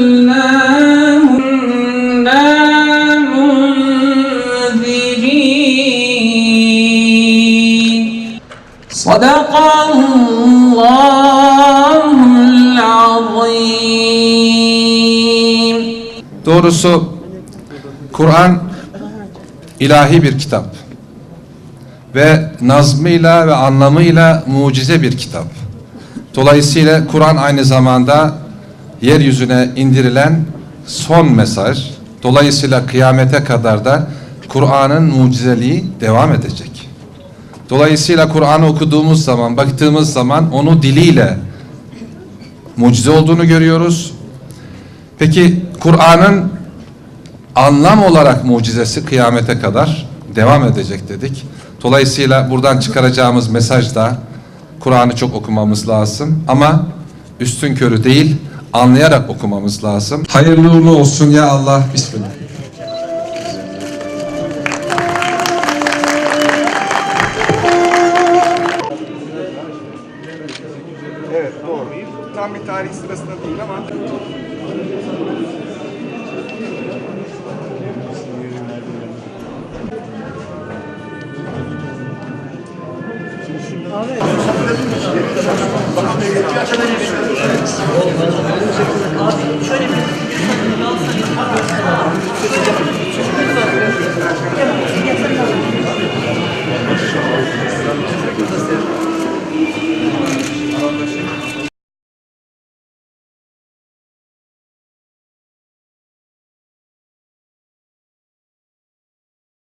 أنزلناه إنا منذرين صدق الله العظيم Doğrusu Kur'an ilahi bir kitap ve nazmıyla ve anlamıyla mucize bir kitap. Dolayısıyla Kur'an aynı zamanda yeryüzüne indirilen son mesaj. Dolayısıyla kıyamete kadar da Kur'an'ın mucizeliği devam edecek. Dolayısıyla Kur'an'ı okuduğumuz zaman, baktığımız zaman onu diliyle mucize olduğunu görüyoruz. Peki Kur'an'ın anlam olarak mucizesi kıyamete kadar devam edecek dedik. Dolayısıyla buradan çıkaracağımız mesaj da Kur'an'ı çok okumamız lazım ama üstün körü değil anlayarak okumamız lazım. Hayırlı uğurlu olsun ya Allah. Bismillah. Evet doğru. Tam bir tarih sırasında değil ama Bakanlığa ihtiyaç edebiliriz.